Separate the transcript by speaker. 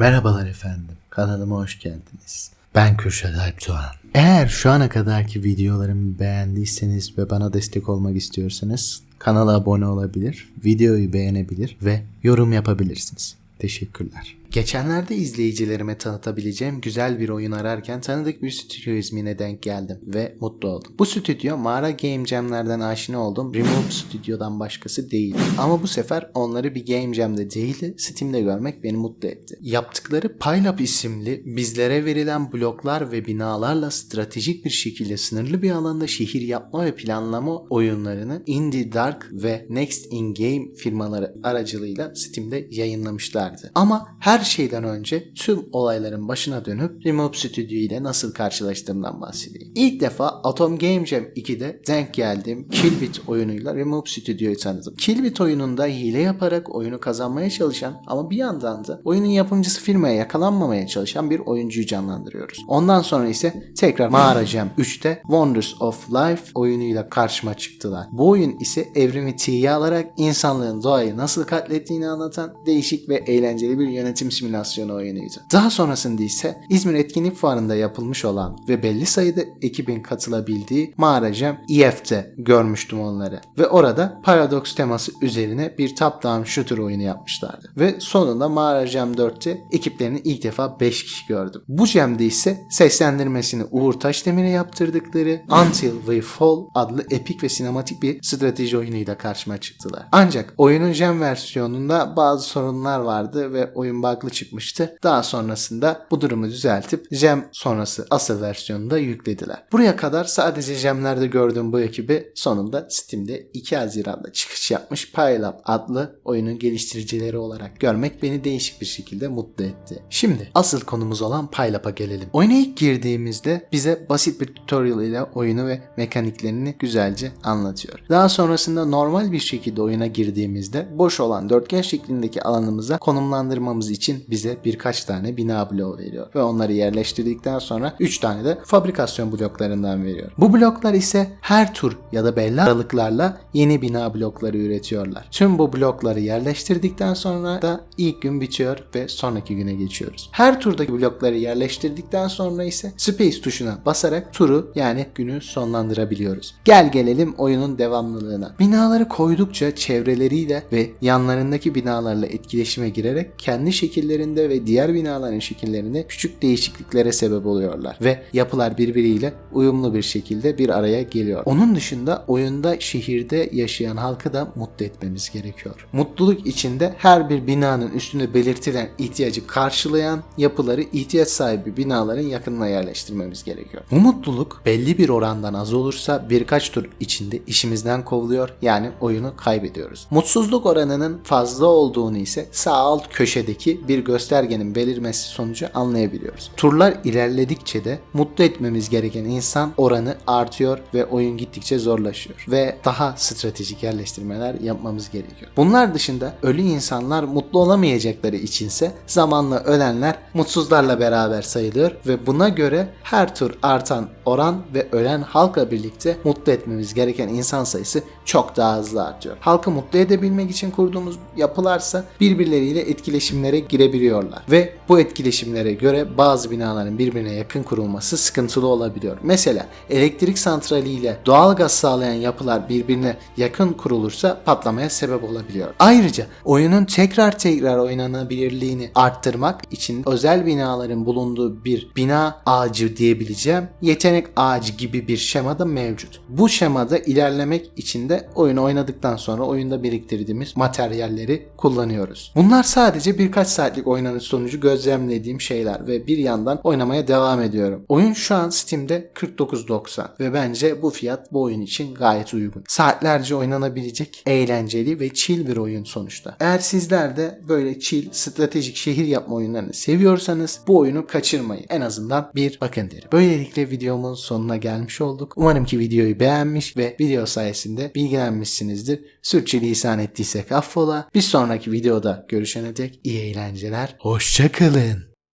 Speaker 1: Merhabalar efendim. Kanalıma hoş geldiniz. Ben Kürşat Alp. Eğer şu ana kadarki videolarımı beğendiyseniz ve bana destek olmak istiyorsanız kanala abone olabilir, videoyu beğenebilir ve yorum yapabilirsiniz. Teşekkürler. Geçenlerde izleyicilerime tanıtabileceğim güzel bir oyun ararken tanıdık bir stüdyo ismine denk geldim ve mutlu oldum. Bu stüdyo mağara game jamlerden aşina olduğum Remove Studio'dan başkası değil. Ama bu sefer onları bir game jam'de değil de Steam'de görmek beni mutlu etti. Yaptıkları PyLab isimli bizlere verilen bloklar ve binalarla stratejik bir şekilde sınırlı bir alanda şehir yapma ve planlama oyunlarını Indie Dark ve Next In Game firmaları aracılığıyla Steam'de yayınlamışlardı. Ama her şeyden önce tüm olayların başına dönüp Remove Studio ile nasıl karşılaştığımdan bahsedeyim. İlk defa Atom Game Jam 2'de denk geldiğim Killbit oyunuyla Remove Studio'yu tanıdım. Killbit oyununda hile yaparak oyunu kazanmaya çalışan ama bir yandan da oyunun yapımcısı firmaya yakalanmamaya çalışan bir oyuncuyu canlandırıyoruz. Ondan sonra ise tekrar Mağara Jam 3'te Wonders of Life oyunuyla karşıma çıktılar. Bu oyun ise evrimi tiye alarak insanlığın doğayı nasıl katlettiğini anlatan değişik ve eğlenceli bir yönetim simülasyonu oyunuydu. Daha sonrasında ise İzmir Etkinlik Fuarı'nda yapılmış olan ve belli sayıda ekibin katılabildiği Mağara Jam EF'te görmüştüm onları. Ve orada Paradox teması üzerine bir top-down shooter oyunu yapmışlardı. Ve sonunda Mağara Jam 4'te ekiplerini ilk defa 5 kişi gördüm. Bu Jam'de ise seslendirmesini Uğur Taşdemir'e yaptırdıkları Until We Fall adlı epik ve sinematik bir strateji oyunuyla karşıma çıktılar. Ancak oyunun Jam versiyonunda bazı sorunlar vardı ve oyun bug'lı çıkmıştı. Daha sonrasında bu durumu düzeltip Jam sonrası asıl versiyonunu da yüklediler. Buraya kadar sadece Jam'lerde gördüğüm bu ekibi sonunda Steam'de 2 Haziran'da çıkış yapmış PyLab adlı oyunun geliştiricileri olarak görmek beni değişik bir şekilde mutlu etti. Şimdi asıl konumuz olan PyLab'a gelelim. Oyuna ilk girdiğimizde bize basit bir tutorial ile oyunu ve mekaniklerini güzelce anlatıyor. Daha sonrasında normal bir şekilde oyuna girdiğimizde boş olan dörtgen şeklindeki alanımıza konumlandırmamız için bize birkaç tane bina bloğu veriyor. Ve onları yerleştirdikten sonra 3 tane de fabrikasyon bloklarından veriyor. Bu bloklar ise her tur ya da belli aralıklarla yeni bina blokları üretiyorlar. Tüm bu blokları yerleştirdikten sonra da ilk gün bitiyor ve sonraki güne geçiyoruz. Her turdaki blokları yerleştirdikten sonra ise Space tuşuna basarak turu yani günü sonlandırabiliyoruz. Gel gelelim oyunun devamlılığına. Binaları koydukça çevreleriyle ve yanlarındaki binalarla etkileşime girerek kendi şekillerinde ve diğer binaların şekillerinde küçük değişikliklere sebep oluyorlar ve yapılar birbiriyle uyumlu bir şekilde bir araya geliyor. Onun dışında oyunda şehirde yaşayan halkı da mutlu etmemiz gerekiyor. Mutluluk içinde her bir binanın üstünde belirtilen ihtiyacı karşılayan yapıları ihtiyaç sahibi binaların yakınına yerleştirmemiz gerekiyor. Bu mutluluk belli bir orandan az olursa birkaç tur içinde işimizden kovuluyor yani oyunu kaybediyoruz. Mutsuzluk oranının fazla olduğunu ise sağ alt köşedeki bir göstergenin belirmesi sonucu anlayabiliyoruz. Turlar ilerledikçe de mutlu etmemiz gereken insan oranı artıyor ve oyun gittikçe zorlaşıyor ve daha stratejik yerleştirmeler yapmamız gerekiyor. Bunlar dışında ölü insanlar mutlu olamayacakları içinse zamanla ölenler mutsuzlarla beraber sayılıyor ve buna göre her tur artan oran ve ölen halkla birlikte mutlu etmemiz gereken insan sayısı çok daha hızlı artıyor. Halkı mutlu edebilmek için kurduğumuz yapılarsa birbirleriyle etkileşimlere girebiliyorlar ve bu etkileşimlere göre bazı binaların birbirine yakın kurulması sıkıntılı olabiliyor. Mesela elektrik santrali ile doğal gaz sağlayan yapılar birbirine yakın kurulursa patlamaya sebep olabiliyor. Ayrıca oyunun tekrar tekrar oynanabilirliğini arttırmak için özel binaların bulunduğu bir bina ağacı diyebileceğim yetenek ağacı gibi bir şema da mevcut. Bu şemada ilerlemek için de oyunu oynadıktan sonra oyunda biriktirdiğimiz materyalleri kullanıyoruz. Bunlar sadece birkaç saatlik oynanış sonucu gözlemlediğim şeyler ve bir yandan oynamaya devam ediyorum. Oyun şu an Steam'de 49.90 ve bence bu fiyat bu oyun için gayet uygun. Saatlerce oynanabilecek eğlenceli ve chill bir oyun sonuçta. Eğer sizler de böyle chill, stratejik şehir yapma oyunlarını seviyorsanız bu oyunu kaçırmayın. En azından bir bakın derim. Böylelikle videomun sonuna gelmiş olduk. Umarım ki videoyu beğenmiş ve video sayesinde bilgilenmişsinizdir. Sürçülisan ettiysek affola. Bir sonraki videoda görüşene dek iyi eğlenceler. Hoşçakalın.